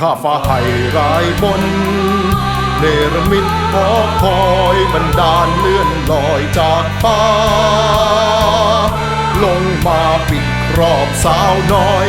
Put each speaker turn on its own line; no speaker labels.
ข้าฟ้าให้รายบน เนรมิตหอคอยบันดาลเลื่อนลอยจากฟ้า ลงมาปิดครอบสาวน้อย